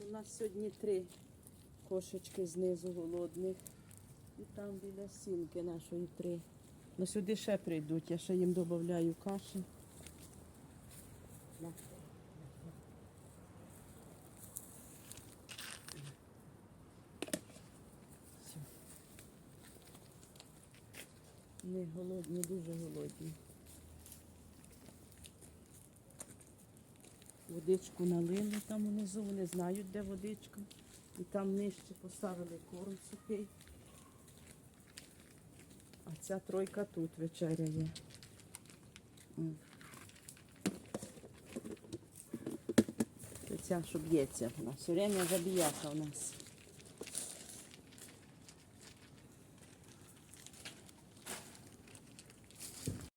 У нас сьогодні три кошечки знизу голодних. І там біля сінки нашої три. Ну сюди ще прийдуть, я ще їм додаю каші. Не голодні, дуже голодні. Водичку налили там унизу, вони знають, де водичка. І там нижче поставили корм сухий. А ця тройка тут вечеряє. Це Ця, що б'ється. Все время забіяка у нас.